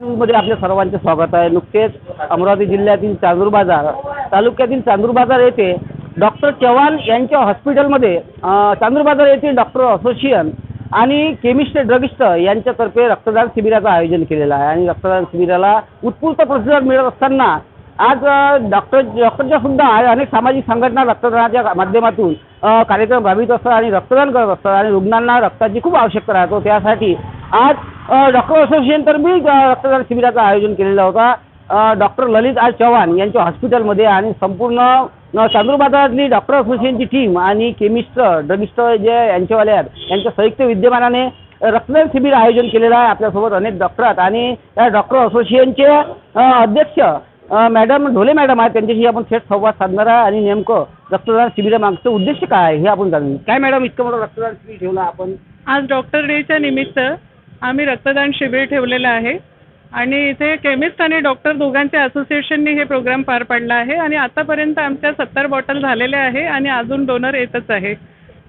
मध्ये आपल्या सर्वांचे स्वागत आहे. नुकतेच अमरावती जिल्ह्यातील चांदूर बाजार तालुक्यातील चांदूर बाजार येथे डॉक्टर चव्हाण यांच्या हॉस्पिटलमध्ये अ, चांदूर बाजार येथील डॉक्टर असोसिएशन आणि केमिस्ट ड्रगिस्ट यांच्यातर्फे रक्तदान शिबिराचं आयोजन केलेलं आहे. आणि रक्तदान शिबिराला उत्स्फूर्त प्रतिसाद मिळत असताना आज डॉक्टर डॉक्टरच्या सुद्धा अनेक सामाजिक संघटना रक्तदानाच्या माध्यमातून कार्यक्रम राबवित असतात आणि रक्तदान करत असतात. आणि रुग्णांना रक्ताची खूप आवश्यकता राहतो. त्यासाठी आज डॉक्टर असोसिएशनतर्फे रक्तदान शिबिराचं आयोजन केलेलं होता. डॉक्टर ललित आर चव्हाण यांच्या हॉस्पिटलमध्ये आणि संपूर्ण अ, चांदूर बाजारातली डॉक्टर असोसिएशनची टीम आणि केमिस्ट ड्रगिस्ट जे यांच्यावाले आहेत यांच्या संयुक्त विद्यमानाने रक्तदान शिबिर आयोजन केलेलं आहे. आपल्यासोबत अनेक डॉक्टर आहेत आणि या डॉक्टर असोसिएशनचे अध्यक्ष मॅडम ढोले मॅडम आहेत. त्यांच्याशी आपण थेट संवाद साधणार आहे आणि नेमकं रक्तदान शिबिरामागचं उद्देश काय आहे हे आपण जाणून. काय मॅडम इतकं मोठं रक्तदान शिबिर ठेवलं आपण? आज डॉक्टर डेच्या निमित्त आम्ही रक्तदान शिबिर ठेवलेलं आहे. आणि इथे केमिस्ट आणि डॉक्टर दोघांच्या असोसिएशननी हे प्रोग्राम पार पाडला आहे. आणि आतापर्यंत आमच्या सत्तर बॉटल झालेल्या आहे आणि अजून डोनर येतच आहे.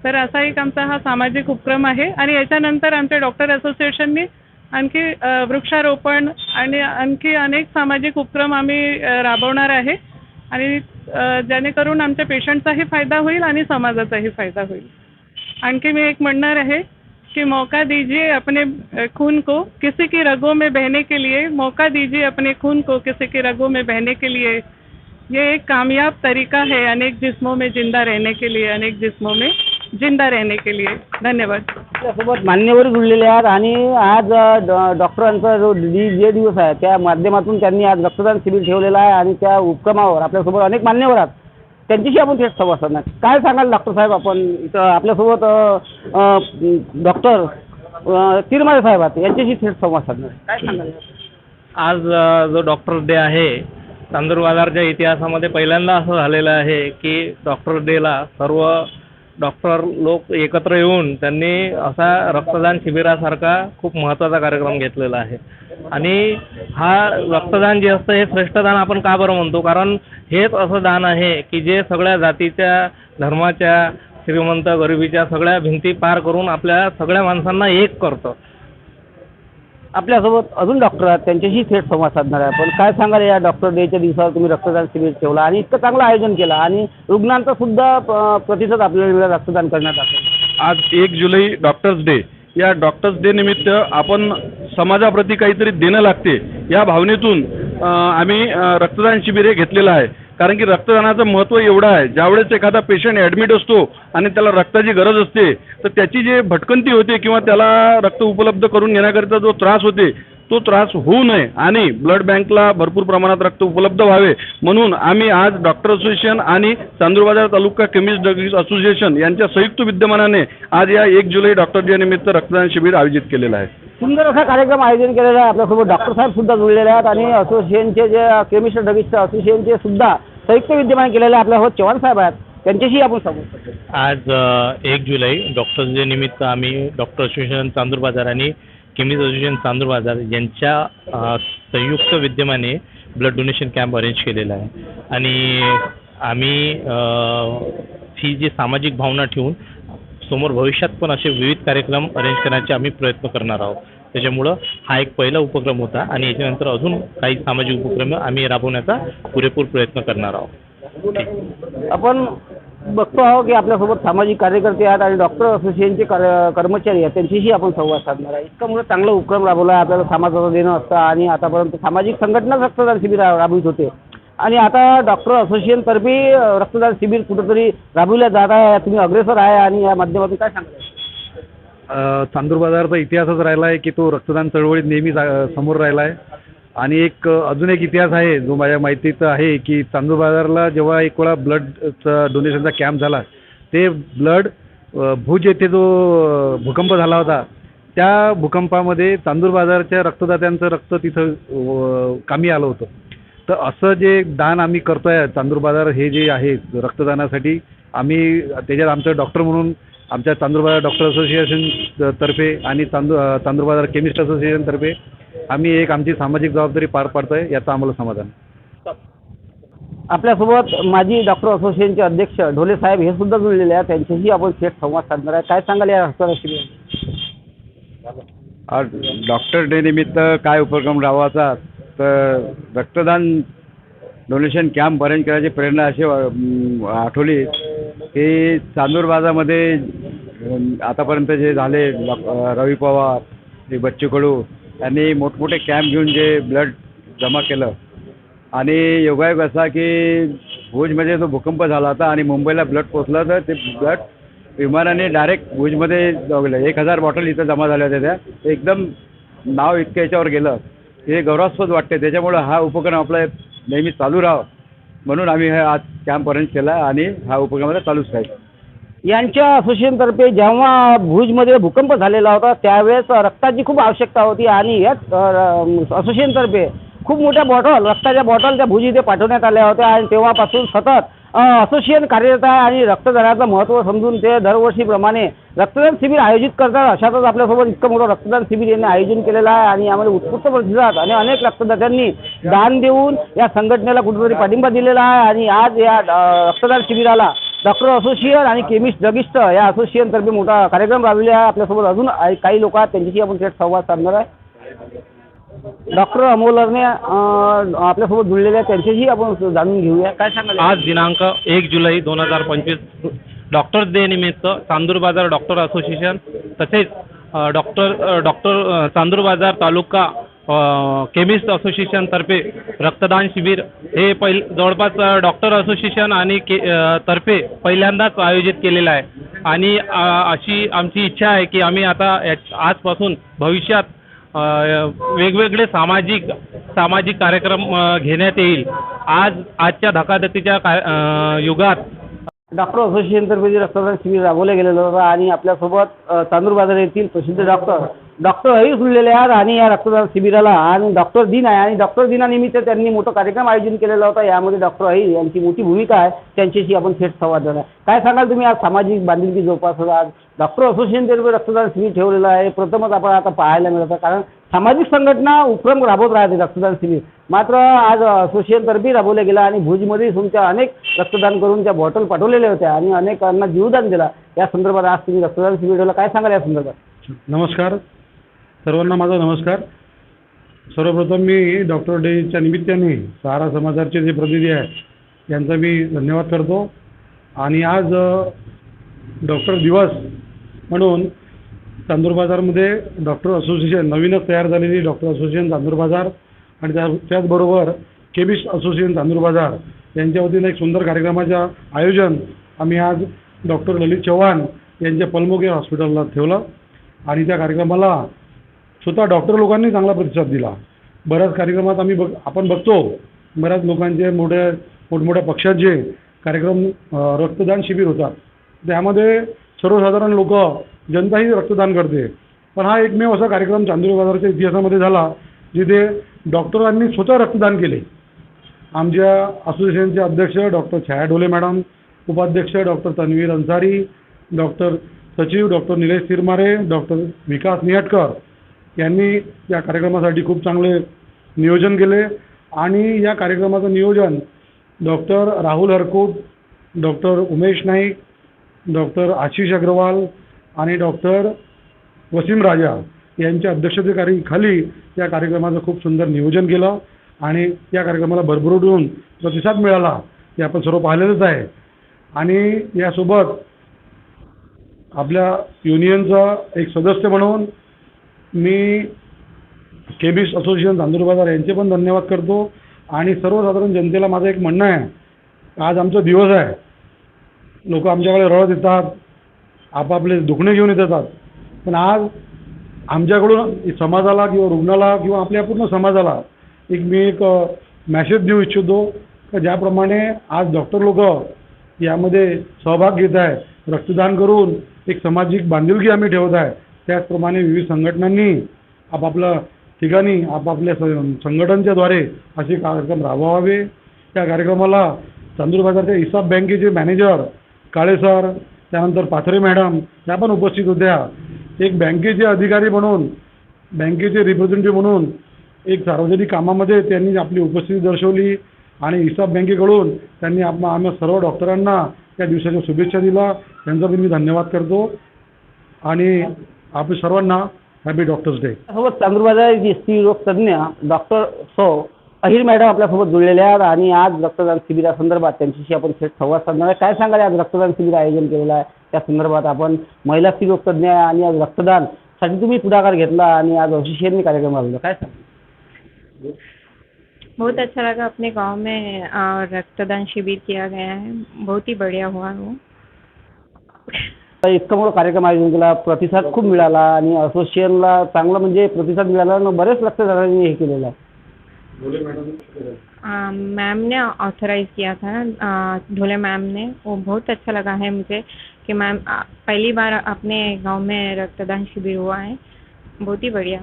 तर असा एक आमचा हा सामाजिक उपक्रम आहे. आणि याच्यानंतर आमच्या डॉक्टर असोसिएशननी आणखी वृक्षारोपण आणि आणखी अनेक सामाजिक उपक्रम आम्ही राबवणार आहे. आणि जेणेकरून आमच्या पेशंटचाही फायदा होईल आणि समाजाचाही फायदा होईल. आणखी मी एक म्हणणार आहे कि मौका दीजिए अपने खून को किसी की रगों में बहने के लिए, मौका दीजिए अपने खून को किसी की रगों में बहने के लिए। ये एक कामयाब तरीका है अनेक जिस्मों में ज़िंदा रहने के लिए, अनेक जिस्मों में ज़िंदा रहने के लिए। धन्यवाद। आपल्यासोबत मान्यवर जुळलेले आहेत आज डॉ- डॉक्टरांचा जो दि- जे दिवस आहे, त्या आज रक्तदान शिबिर ठेवलेलं आहे आणि त्या उपक्रमावर अनेक मान्यवर आहेत. त्यांच्याशी आपण थेट संवाद साधणार. काय सांगाल डॉक्टर साहेब आपण? इथं आपल्यासोबत डॉक्टर तिरमाळे साहेब आहेत. यांच्याशी थेट संवाद साधणार. काय सांगाल? आज जो डॉक्टर डे आहे चांदूर बाजारच्या इतिहासामध्ये पहिल्यांदा असं झालेलं आहे की डॉक्टर डेला सर्व डॉक्टर लोक एकत्र येऊन त्यांनी असा रक्तदान शिबिरासारखा खूप महत्त्वाचा कार्यक्रम घेतलेला आहे. आणि हा रक्तदान जे असतं हे श्रेष्ठ दान आपण का बरं म्हणतो? कारण हेच असं दान आहे की जे सगळ्या जातीच्या धर्माच्या श्रीमंत गरिबीच्या सगळ्या भिंती पार करून आपल्या सगळ्या माणसांना एक करतं. आपल्यासोबत अजून डॉक्टर आहेत त्यांच्याशी थेट संवाद साधणार आहे आपण. काय सांगाल या डॉक्टर डेच्या दिवसावर तुम्ही रक्तदान शिबिर ठेवलं आणि इतकं चांगलं आयोजन केलं आणि रुग्णांचा सुद्धा प्रतिसाद आपल्याला रक्तदान करण्यात आलं आज एक जुलै डॉक्टर्स डे या डॉक्टर्स डे निमित्त आपण समाजाप्रती काहीतरी देणं लागते या भावनेतून आम्ही रक्तदान शिबिर हे घेतलेलं आहे. कारण की रक्तदानाचं महत्त्व एवढं आहे ज्यावेळेस एखादा पेशंट ॲडमिट असतो आणि त्याला रक्ताची गरज असते तर त्याची जे भटकंती होते किंवा त्याला रक्त उपलब्ध करून घेण्याकरिता जो त्रास होते तो त्रास होऊ नये आणि ब्लड बँकला भरपूर प्रमाणात रक्त उपलब्ध व्हावे. म्हणून आम्ही आज डॉक्टर असोसिएशन आणि Chandur Bazar taluka chemist drugs association यांच्या संयुक्त विद्यमानाने आज या एक जुलै डॉक्टर डे निमित्त रक्तदान शिबिर आयोजित केलेलं आहे. सुंदर असा कार्यक्रम आयोजन केलेला आहे. आपल्यासोबत डॉक्टर साहेब सुद्धा जुळलेले आहेत आणि असोसिएशनचे जे केमिस्ट ड्रगिस्ट असोसिएशनचे सुद्धा संयुक्त विद्यमान केलेले आहे आपल्यासोबत चव्हाण साहेब आहेत. त्यांच्याशी आपण संवाद साधू. आज एक जुलै डॉक्टर्स डे निमित्त आम्ही डॉक्टर असोसिएशन चांदूर बाजार आणि केमिस्ट असोसिएशन चांदूर बाजार यांच्या संयुक्त विद्यमाने ब्लड डोनेशन कॅम्प अरेंज केलेला आहे. आणि आम्ही अ, ही जी सामाजिक भावना ठेवून समोर भविष्यात पण असे विविध कार्यक्रम अरेंज करण्याचे आम्ही प्रयत्न करणार आहोत. त्याच्यामुळं हा एक पहिला उपक्रम होता आणि याच्यानंतर अजून काही सामाजिक उपक्रम आम्ही राबवण्याचा पुरेपूर प्रयत्न करणार आहोत. आपण बघतो आहोत की आपल्यासोबत सामाजिक कार्यकर्ते आहेत आणि डॉक्टर असोसिएशनचे कर कर्मचारी आहेत त्यांच्याशी आपण संवाद साधणार आहे. इतका मोठा चांगला उपक्रम राबवला आहे आपल्याला समाजाचं देणं असतं आणि आतापर्यंत सामाजिक संघटना रक्तदान शिबिर राबवित होते. आणि आता डॉक्टर असोसिएशनतर्फे रक्तदान शिबिर कुठंतरी राबविल्या जात आहे. तुम्ही अग्रेसर आहे आणि या माध्यमातून काय सांगता चांदूर बाजारचा इतिहासच राहिला आहे की तो रक्तदान चळवळीत नेहमी समोर राहिला आहे. आणि एक अजून एक इतिहास आहे जो माझ्या माहितीत आहे की चांदूर बाजारला जेव्हा एक वेळा ब्लडचा डोनेशनचा कॅम्प झाला ते ब्लड भुज येथे जो भूकंप झाला होता त्या भूकंपामध्ये चांदूर बाजारच्या रक्तदात्यांचं रक्त तिथं कामी आलं होतं. तर असं जे दान आम्ही करतोय चांदूर बाजार हे जे आहे रक्तदानासाठी आम्ही त्याच्यात आमचं डॉक्टर म्हणून आमच्या चांदूर बाजार डॉक्टर असोसिएशन तर्फे आणि चांदू चांदूर बाजार केमिस्ट असोसिएशन तर्फे आम्ही एक आमची सामाजिक जबाबदारी पार पाडतोय याचं आम्हाला समाधान. आहे. आपल्यासोबत माजी डॉक्टर असोसिएशनचे अध्यक्ष ढोले साहेब हे सुद्धा जुळलेले आहेत. त्यांच्याशी आपण थेट संवाद साधणार आहे. काय सांगाल या आज डॉक्टर डे निमित्त काय उपक्रम राबवायचा तर रक्तदान डोनेशन कॅम्प अरेंज करायची प्रेरणा अशी आठवली की चांदूर बाजामध्ये आतापर्यंत जे झाले रवी पवार बच्चू कडू त्यांनी मोठमोठे कॅम्प घेऊन जे ब्लड जमा केलं. आणि योगायोग असा की भुजमध्ये जो भूकंप झाला होता आणि मुंबईला ब्लड पोचलं तर ते ब्लड विमानाने डायरेक्ट भुजमध्ये गेलं. एक हजार बॉटल इथं जमा झाल्या होत्या त्या. एकदम नाव इतकं याच्यावर गेलं. हे गौरवास्पद वाटते त्याच्यामुळं हा उपक्रम आपला नेहमी चालू राहावं. म्हणून आम्ही हे आज कॅम्प अरेंज केला आणि हा उपक्रम आता चालूच राहील. यांच्या असोसिएशनतर्फे जेव्हा भुजमध्ये भूकंप झालेला होता त्यावेळेस रक्ताची खूप आवश्यकता होती आणि याच असोसिएशनतर्फे खूप मोठ्या बॉटल रक्ताच्या बॉटल त्या भुज इथे पाठवण्यात आल्या होत्या आणि तेव्हापासून सतत असोसिएशन कार्यरत आहे आणि रक्तदानाचं महत्त्व समजून ते दरवर्षीप्रमाणे रक्तदान शिबिर आयोजित करतात. अशातच आपल्यासोबत इतकं मोठं रक्तदान शिबिर यांनी आयोजन केलेलं आहे आणि यामध्ये उत्कृष्ट प्रतिसाद आणि अनेक रक्तदात्यांनी दान देऊन या संघटनेला कुठेतरी पाठिंबा दिलेला आहे आणि आज या रक्तदान शिबिराला डॉक्टर असोसिएशन आणि केमिस्ट जगिस्ट या असोसिएशनतर्फे मोठा कार्यक्रम राबविला आहे. आपल्यासोबत अजून काही लोक आहेत त्यांच्याशी आपण थेट संवाद साधणार आहे. डॉक्टर अमोलरने आपल्यासोबत जुळलेले आहेत. त्यांच्याशी आपण जाणून घेऊया. काय सांगाल? आज दिनांक एक जुलै दोन हजार पंचवीस डॉक्टर डे निमित्त चांदूर बाजार डॉक्टर असोसिएशन तसेच doctor doctor Chandur Bazar taluka chemist असोसिएशनतर्फे रक्तदान शिबिर हे पहिल जवळपास डॉक्टर असोसिएशन आणि के तर्फे पहिल्यांदाच आयोजित केलेलं आहे. आणि अशी आमची इच्छा आहे की आम्ही आता आजपासून भविष्यात वेगवेगळे सामाजिक सामाजिक कार्यक्रम घेण्यात येईल. आज आजच्या धकाधकीच्या का युगात डॉक्टर असोसिएशनतर्फे जे रक्तदान शिबिर राबवलं गेलेलं होतं आणि आपल्यासोबत अ, चांदूर बाजार येथील प्रसिद्ध डॉक्टर डॉक्टर हरी जुळलेले आहेत आणि या रक्तदान शिबिराला आणि डॉक्टर दिन आहे. आणि डॉक्टर दिनानिमित्त त्यांनी मोठं कार्यक्रम आयोजन केलेला होता. यामध्ये डॉक्टर अहिर यांची मोठी भूमिका आहे. त्यांच्याशी आपण थेट संवाद झाला काय सांगाल तुम्ही आज सामाजिक बांधिलकी जोपासत आज? डॉक्टर असोसिएशनतर्फे रक्तदान शिबिर ठेवलेलं आहे. प्रथमच आपण आता पाहायला मिळतं. कारण सामाजिक संघटना उपक्रम राबवत राहते रक्तदान शिबिर. मात्र आज असोसिएशनतर्फे राबवलं गेलं आणि भुजमध्ये तुमच्या अनेक रक्तदान करून त्या बॉटल पाठवलेल्या होत्या आणि अनेकांना जीवदान दिला. या संदर्भात आज तुम्ही रक्तदान शिबिर ठेवलं. काय सांगाल या संदर्भात? नमस्कार. सर्वांना माझा नमस्कार. सर्वप्रथम मी डॉक्टर डेच्या निमित्ताने सहारा समाजाचे जे प्रतिनिधी आहेत यांचा मी धन्यवाद करतो. आणि आज डॉक्टर दिवस म्हणून चांदूर बाजारमध्ये डॉक्टर असोसिएशन नवीनच तयार झालेली डॉक्टर असोसिएशन चांदूर बाजार आणि त्या त्याचबरोबर केमिस्ट असोसिएशन चांदूर बाजार यांच्या वतीनं एक सुंदर कार्यक्रमाचं आयोजन आम्ही आज डॉक्टर ललित चव्हाण यांच्या पलमोगे हॉस्पिटलला ठेवलं. आणि त्या कार्यक्रमाला स्वतः डॉक्टर लोकांनी चांगला प्रतिसाद दिला. बऱ्याच कार्यक्रमात आम्ही बघ आपण बघतो बऱ्याच लोकांचे मोठ्या मोठमोठ्या पक्षाचे कार्यक्रम रक्तदान शिबिर होतात त्यामध्ये सर्वसाधारण लोक जनताही रक्तदान करते. पण हा एकमेव असा कार्यक्रम चांदूर बाजाराच्या इतिहासामध्ये झाला जिथे डॉक्टरांनी स्वतः रक्तदान केले. आमच्या असोसिएशनचे अध्यक्ष डॉक्टर छाया ढोले मॅडम उपाध्यक्ष डॉक्टर तन्वीर अन्सारी डॉक्टर सचिव डॉक्टर निलेश तिरमारे डॉक्टर विकास निहटकर यांनी या कार्यक्रमासाठी खूप चांगले नियोजन केले. आणि या कार्यक्रमाचं नियोजन doctor Rahul Harkut doctor Umesh Naik doctor Ashish Agrawal आणि डॉक्टर वसीम राजा यांच्या अध्यक्षतेखाली खाली या कार्यक्रमाचं खूप सुंदर नियोजन केलं. आणि या कार्यक्रमाला भरभरून प्रतिसाद मिळाला हे आपण सर्व पाहिलेलंच आहे. आणि यासोबत आपल्या युनियनचा एक सदस्य म्हणून मी केमिस्ट असोसिएशन चांदूर बाजार यांचे पण धन्यवाद करतो. आणि सर्वसाधारण जनतेला माझं एक म्हणणं आहे आज आमचा दिवस आहे. लोक आमच्याकडे रडत येतात आपापले दुखणे घेऊन येतात. पण आज आमच्याकडून समाजाला किंवा रुग्णाला किंवा आपल्या पूर्ण समाजाला एक मी एक मॅसेज देऊ इच्छितो. का ज्याप्रमाणे आज डॉक्टर लोक यामध्ये सहभाग घेत आहे रक्तदान करून एक सामाजिक बांधिलकी आम्ही ठेवत आहे. त्याचप्रमाणे विविध संघटनांनी आपापल्या ठिकाणी आपापल्या स- संघटनांच्याद्वारे असे कार्यक्रम राबवावे. त्या कार्यक्रमाला चांदूर बाजारच्या इसाब बँकेचे मॅनेजर काळे सर त्यानंतर पाथरे मॅडम या पण उपस्थित होत्या. एक बँकेचे अधिकारी म्हणून बँकेचे रिप्रेझेंटेटिव्ह म्हणून एक सार्वजनिक कामामध्ये त्यांनी आपली उपस्थिती दर्शवली आणि इसाब बँकेकडून त्यांनी आप आम्हा सर्व डॉक्टरांना त्या दिवसाच्या शुभेच्छा दिला त्यांचा पण मी धन्यवाद करतो. आणि आपण सर्वांना हॅपी डॉक्टर्स डे सोबत चांदूरबाजार स्त्री रोग तज्ज्ञ डॉक्टर सो अहिर मॅडम आपल्यासोबत जुळलेल्या आहेत आणि आज रक्तदान शिबिरासंदर्भात त्यांच्याशी आपण थेट संवाद साधणार आहे. काय सांगाल आज रक्तदान शिबिर आयोजन केलेलं आहे? त्या संदर्भात आपण महिला स्त्री रोग तज्ज्ञ आहे आणि आज रक्तदानसाठी तुम्ही पुढाकार घेतला आणि आज असोसिएशनने कार्यक्रम राबवला. काय सांगा बहुत अच्छा लगा अपने गाँव में रक्तदान शिविर किया गया है। बहुत ही बढ़िया हुआ वो। इतका मोठा कार्यक्रम आयोजन केला प्रतिसाद खूप मिळाला आणि असोसिएशनला चांगला म्हणजे प्रतिसाद मिळाला आणि बरेच हे केलेलं आहे. मैम ने ऑथराइज किया था ना ढोले मैम ने. वो बहुत अच्छा लगा है मुझे कि मैम पहली बार अपने गाँव में रक्तदान शिविर हुआ है। बहुत ही बढ़िया।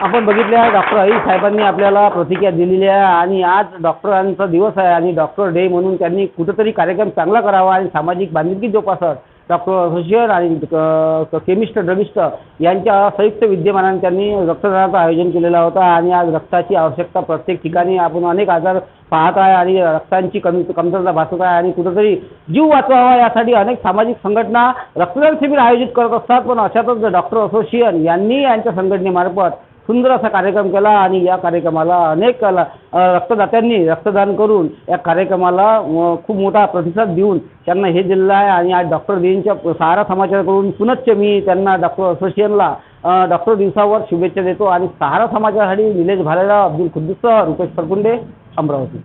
आपण बघितले आहे डॉक्टर अहिर साहेबांनी आपल्याला प्रतिक्रिया दिलेली आहे आणि आज डॉक्टरांचा दिवस आहे आणि डॉक्टर डे म्हणून त्यांनी कुठंतरी कार्यक्रम चांगला करावा आणि सामाजिक बांधिलकी जोपासत डॉक्टर असोसिएशन आणि केमिस्ट ड्रमिस्ट यांच्या संयुक्त विद्यमानाने त्यांनी रक्तदानाचं आयोजन केलेलं होतं आणि आज रक्ताची आवश्यकता प्रत्येक ठिकाणी आपण अनेक आजार पाहत आहे आणि रक्तांची कमी कमतरता भासत आहे आणि कुठंतरी जीव वाचवावा यासाठी अनेक सामाजिक संघटना रक्तदान शिबिर आयोजित करत असतात. पण अशातच डॉक्टर असोसिएशन यांनी यांच्या संघटनेमार्फत सुंदर असा कार्यक्रम केला आणि या कार्यक्रमाला अनेक ल- रक्तदात्यांनी रक्तदान करून या कार्यक्रमाला खूप मोठा प्रतिसाद देऊन त्यांना हे दिलेलं आहे. आणि आज डॉक्टर देवींच्या सहारा समाजाकडून पुनश्च मी त्यांना डॉक्टर असोसिएशनला डॉक्टर दिवसावर शुभेच्छा देतो. आणि सहारा समाजासाठी निलेश भालेराव अब्दुल खुद्दूसह रुपेश सरकुंडे अमरावती.